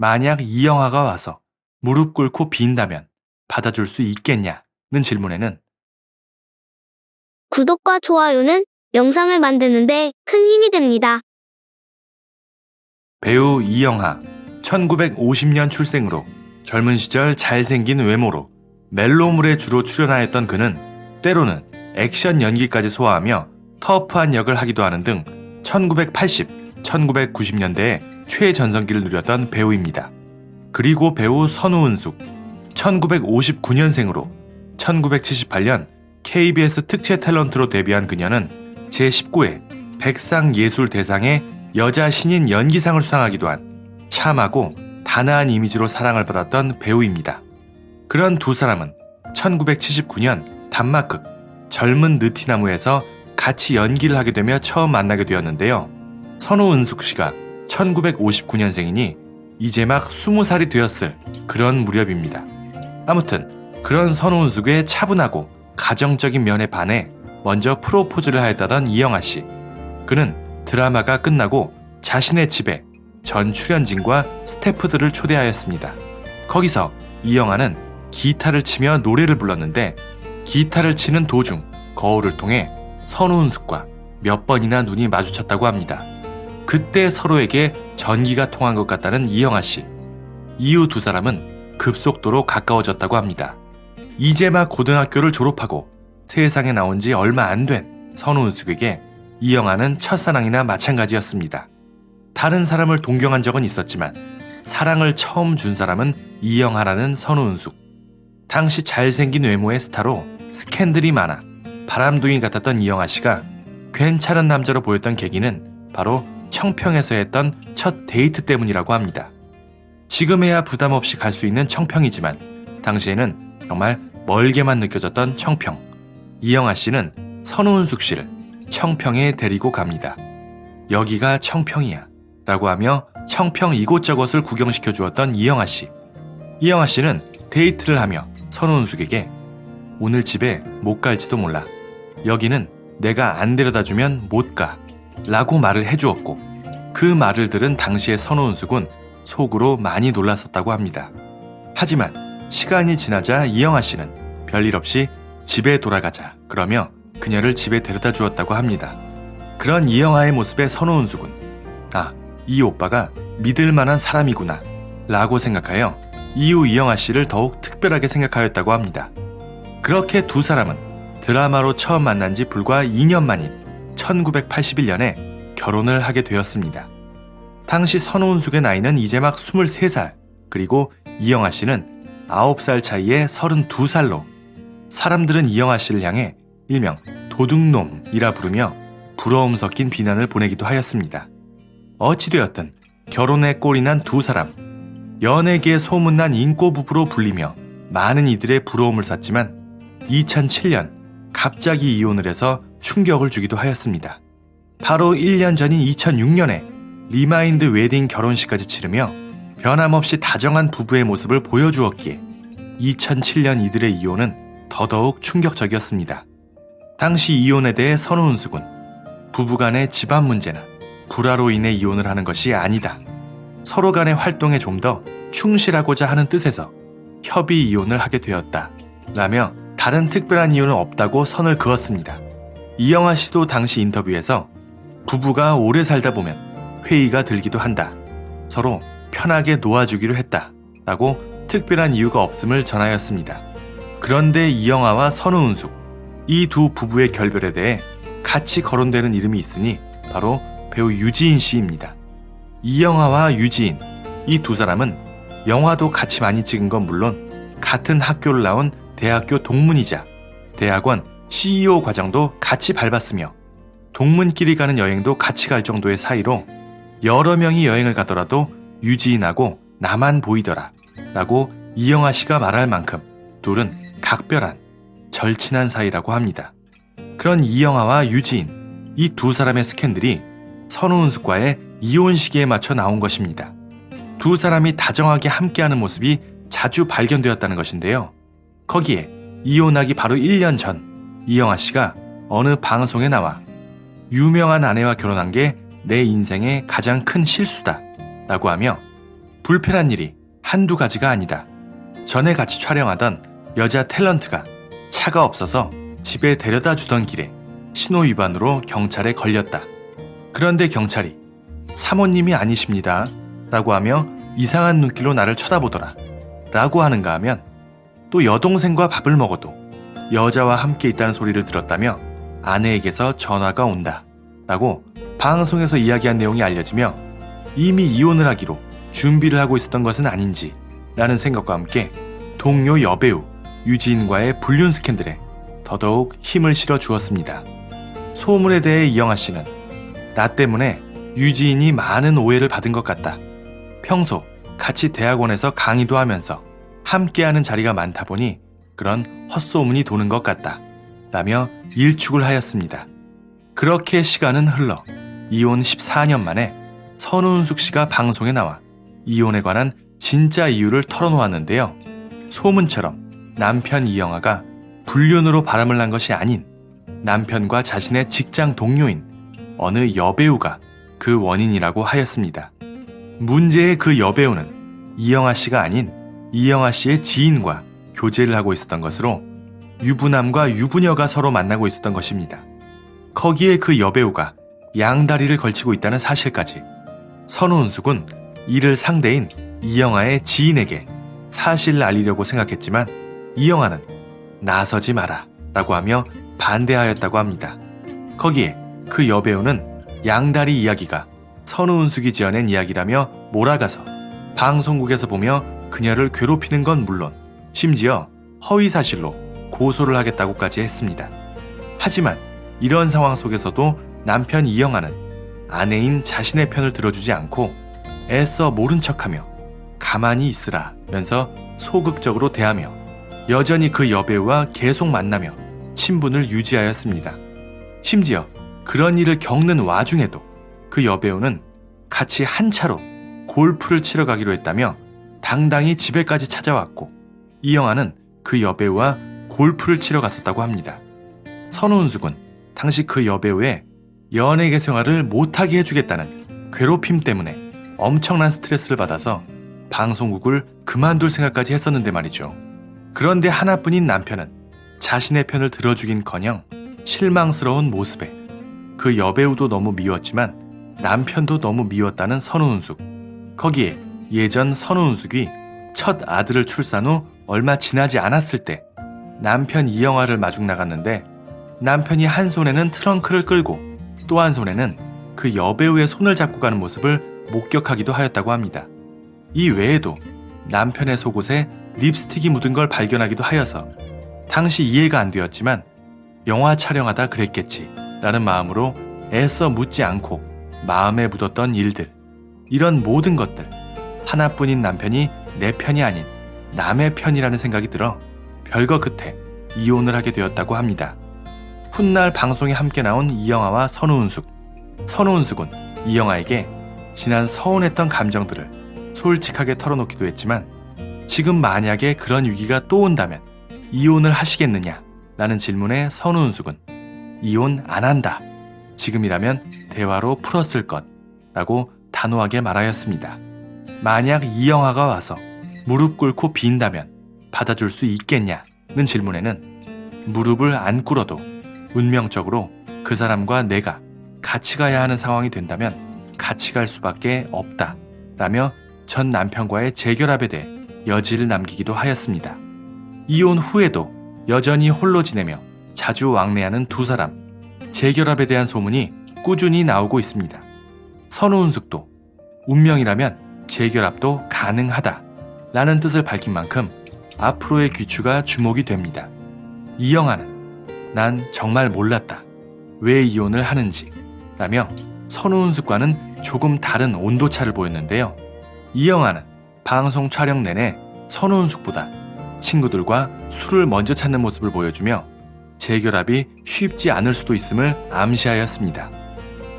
만약 이영아가 와서 무릎 꿇고 빈다면 받아줄 수 있겠냐는 질문에는 구독과 좋아요는 영상을 만드는데 큰 힘이 됩니다. 배우 이영하 1950년 출생으로 젊은 시절 잘생긴 외모로 멜로물에 주로 출연하였던 그는 때로는 액션 연기까지 소화하며 터프한 역을 하기도 하는 등 1980, 1990년대에 최전성기를 누렸던 배우입니다. 그리고 배우 선우은숙 1959년생으로 1978년 KBS 특채 탤런트로 데뷔한 그녀는 제19회 백상예술대상의 여자 신인 연기상을 수상하기도 한 참하고 단아한 이미지로 사랑을 받았던 배우입니다. 그런 두 사람은 1979년 단막극 젊은 느티나무에서 같이 연기를 하게 되며 처음 만나게 되었는데요. 선우은숙 씨가 1959년생이니 이제 막 20살이 되었을 그런 무렵입니다. 아무튼 그런 선우은숙의 차분하고 가정적인 면에 반해 먼저 프로포즈를 하였다던 이영아 씨. 그는 드라마가 끝나고 자신의 집에 전 출연진과 스태프들을 초대하였습니다. 거기서 이영아는 기타를 치며 노래를 불렀는데 기타를 치는 도중 거울을 통해 선우은숙과 몇 번이나 눈이 마주쳤다고 합니다. 그때 서로에게 전기가 통한 것 같다는 이영아 씨. 이후 두 사람은 급속도로 가까워졌다고 합니다. 이제 막 고등학교를 졸업하고 세상에 나온 지 얼마 안 된 선우은숙에게 이영아는 첫사랑이나 마찬가지였습니다. 다른 사람을 동경한 적은 있었지만 사랑을 처음 준 사람은 이영아라는 선우은숙. 당시 잘생긴 외모의 스타로 스캔들이 많아 바람둥이 같았던 이영아 씨가 괜찮은 남자로 보였던 계기는 바로 청평에서 했던 첫 데이트 때문이라고 합니다. 지금에야 부담 없이 갈 수 있는 청평이지만 당시에는 정말 멀게만 느껴졌던 청평. 이영아 씨는 선우은숙 씨를 청평에 데리고 갑니다. 여기가 청평이야. 라고 하며 청평 이곳저곳을 구경시켜 주었던 이영아 씨. 이영아 씨는 데이트를 하며 선우은숙에게 오늘 집에 못 갈지도 몰라. 여기는 내가 안 데려다 주면 못 가. 라고 말을 해주었고 그 말을 들은 당시의 선우은숙은 속으로 많이 놀랐었다고 합니다. 하지만 시간이 지나자 이영아 씨는 별일 없이 집에 돌아가자 그러며 그녀를 집에 데려다 주었다고 합니다. 그런 이영아의 모습에 선우은숙은 아, 이 오빠가 믿을 만한 사람이구나 라고 생각하여 이후 이영아 씨를 더욱 특별하게 생각하였다고 합니다. 그렇게 두 사람은 드라마로 처음 만난 지 불과 2년 만인 1981년에 결혼을 하게 되었습니다. 당시 선우은숙의 나이는 이제 막 23살, 그리고 이영아 씨는 9살 차이에 32살로 사람들은 이영아 씨를 향해 일명 도둑놈이라 부르며 부러움 섞인 비난을 보내기도 하였습니다. 어찌되었든 결혼에 꼴이 난 두 사람, 연예계에 소문난 인꼬 부부로 불리며 많은 이들의 부러움을 샀지만 2007년 갑자기 이혼을 해서 충격을 주기도 하였습니다. 바로 1년 전인 2006년에 리마인드 웨딩 결혼식까지 치르며 변함없이 다정한 부부의 모습을 보여주었기에 2007년 이들의 이혼은 더더욱 충격적이었습니다. 당시 이혼에 대해 선우은숙은 부부 간의 집안 문제나 불화로 인해 이혼을 하는 것이 아니다. 서로 간의 활동에 좀 더 충실하고자 하는 뜻에서 협의 이혼을 하게 되었다. 라며 다른 특별한 이유는 없다고 선을 그었습니다. 이영아 씨도 당시 인터뷰에서 부부가 오래 살다 보면 회의가 들기도 한다. 서로 편하게 놓아주기로 했다. 라고 특별한 이유가 없음을 전하였습니다. 그런데 이영아와 선우은숙, 이 두 부부의 결별에 대해 같이 거론되는 이름이 있으니 바로 배우 유지인 씨입니다. 이영아와 유지인, 이 두 사람은 영화도 같이 많이 찍은 건 물론 같은 학교를 나온 대학교 동문이자 대학원 CEO 과정도 같이 밟았으며 동문끼리 가는 여행도 같이 갈 정도의 사이로 여러 명이 여행을 가더라도 유지인하고 나만 보이더라 라고 이영아 씨가 말할 만큼 둘은 각별한 절친한 사이라고 합니다. 그런 이영아와 유지인 이 두 사람의 스캔들이 선우은숙과의 이혼 시기에 맞춰 나온 것입니다. 두 사람이 다정하게 함께하는 모습이 자주 발견되었다는 것인데요. 거기에 이혼하기 바로 1년 전 이영아 씨가 어느 방송에 나와 유명한 아내와 결혼한 게 내 인생의 가장 큰 실수다 라고 하며 불편한 일이 한두 가지가 아니다. 전에 같이 촬영하던 여자 탤런트가 차가 없어서 집에 데려다 주던 길에 신호 위반으로 경찰에 걸렸다. 그런데 경찰이 사모님이 아니십니다. 라고 하며 이상한 눈길로 나를 쳐다보더라. 라고 하는가 하면 또 여동생과 밥을 먹어도 여자와 함께 있다는 소리를 들었다며 아내에게서 전화가 온다. 라고 방송에서 이야기한 내용이 알려지며 이미 이혼을 하기로 준비를 하고 있었던 것은 아닌지 라는 생각과 함께 동료 여배우 유지인과의 불륜 스캔들에 더더욱 힘을 실어 주었습니다. 소문에 대해 이영아 씨는 나 때문에 유지인이 많은 오해를 받은 것 같다. 평소 같이 대학원에서 강의도 하면서 함께하는 자리가 많다 보니 그런 헛소문이 도는 것 같다. 라며 일축을 하였습니다. 그렇게 시간은 흘러 이혼 14년 만에 선우은숙 씨가 방송에 나와 이혼에 관한 진짜 이유를 털어놓았는데요. 소문처럼 남편 이영아가 불륜으로 바람을 난 것이 아닌 남편과 자신의 직장 동료인 어느 여배우가 그 원인이라고 하였습니다. 문제의 그 여배우는 이영아 씨가 아닌 이영아 씨의 지인과 교제를 하고 있었던 것으로 유부남과 유부녀가 서로 만나고 있었던 것입니다. 거기에 그 여배우가 양다리를 걸치고 있다는 사실까지 선우은숙은 이를 상대인 이영아의 지인에게 사실을 알리려고 생각했지만 이영아는 나서지 마라 라고 하며 반대하였다고 합니다. 거기에 그 여배우는 양다리 이야기가 선우은숙이 지어낸 이야기라며 몰아가서 방송국에서 보며 그녀를 괴롭히는 건 물론 심지어 허위사실로 고소를 하겠다고까지 했습니다. 하지만 이런 상황 속에서도 남편 이영아는 아내인 자신의 편을 들어주지 않고 애써 모른 척하며 가만히 있으라면서 소극적으로 대하며 여전히 그 여배우와 계속 만나며 친분을 유지하였습니다. 심지어 그런 일을 겪는 와중에도 그 여배우는 같이 한 차로 골프를 치러 가기로 했다며 당당히 집에까지 찾아왔고 이영아는 그 여배우와 골프를 치러 갔었다고 합니다. 선우은숙은 당시 그 여배우의 연예계 생활을 못하게 해주겠다는 괴롭힘 때문에 엄청난 스트레스를 받아서 방송국을 그만둘 생각까지 했었는데 말이죠. 그런데 하나뿐인 남편은 자신의 편을 들어주긴 커녕 실망스러운 모습에 그 여배우도 너무 미웠지만 남편도 너무 미웠다는 선우은숙. 거기에 예전 선우은숙이 첫 아들을 출산 후 얼마 지나지 않았을 때 남편 이영화를 마중 나갔는데 남편이 한 손에는 트렁크를 끌고 또 한 손에는 그 여배우의 손을 잡고 가는 모습을 목격하기도 하였다고 합니다. 이 외에도 남편의 속옷에 립스틱이 묻은 걸 발견하기도 하여서 당시 이해가 안 되었지만 영화 촬영하다 그랬겠지 라는 마음으로 애써 묻지 않고 마음에 묻었던 일들 이런 모든 것들 하나뿐인 남편이 내 편이 아닌 남의 편이라는 생각이 들어 별거 끝에 이혼을 하게 되었다고 합니다. 훗날 방송에 함께 나온 이영아와 선우은숙. 선우은숙은 이영아에게 지난 서운했던 감정들을 솔직하게 털어놓기도 했지만 지금 만약에 그런 위기가 또 온다면 이혼을 하시겠느냐? 라는 질문에 선우은숙은 이혼 안 한다. 지금이라면 대화로 풀었을 것. 라고 단호하게 말하였습니다. 만약 이영아가 와서 무릎 꿇고 빈다면 받아줄 수 있겠냐는 질문에는 무릎을 안 꿇어도 운명적으로 그 사람과 내가 같이 가야 하는 상황이 된다면 같이 갈 수밖에 없다. 라며 전 남편과의 재결합에 대해 여지를 남기기도 하였습니다. 이혼 후에도 여전히 홀로 지내며 자주 왕래하는 두 사람. 재결합에 대한 소문이 꾸준히 나오고 있습니다. 선우은숙도 운명이라면 재결합도 가능하다. 라는 뜻을 밝힌 만큼 앞으로의 귀추가 주목이 됩니다. 이영아는 난 정말 몰랐다. 왜 이혼을 하는지. 라며 선우은숙과는 조금 다른 온도차를 보였는데요. 이영아는 방송 촬영 내내 선우은숙보다 친구들과 술을 먼저 찾는 모습을 보여주며 재결합이 쉽지 않을 수도 있음을 암시하였습니다.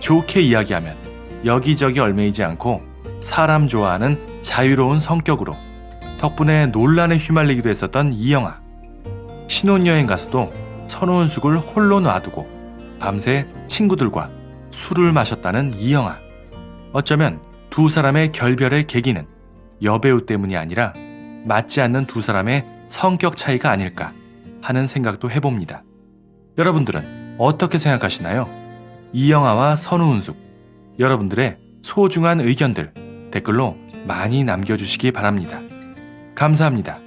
좋게 이야기하면 여기저기 얼매이지 않고 사람 좋아하는 자유로운 성격으로 덕분에 논란에 휘말리기도 했었던 이영아. 신혼여행 가서도 선우은숙을 홀로 놔두고 밤새 친구들과 술을 마셨다는 이영아. 어쩌면 두 사람의 결별의 계기는 여배우 때문이 아니라 맞지 않는 두 사람의 성격 차이가 아닐까 하는 생각도 해봅니다. 여러분들은 어떻게 생각하시나요? 이영아와 선우은숙, 여러분들의 소중한 의견들 댓글로 많이 남겨주시기 바랍니다. 감사합니다.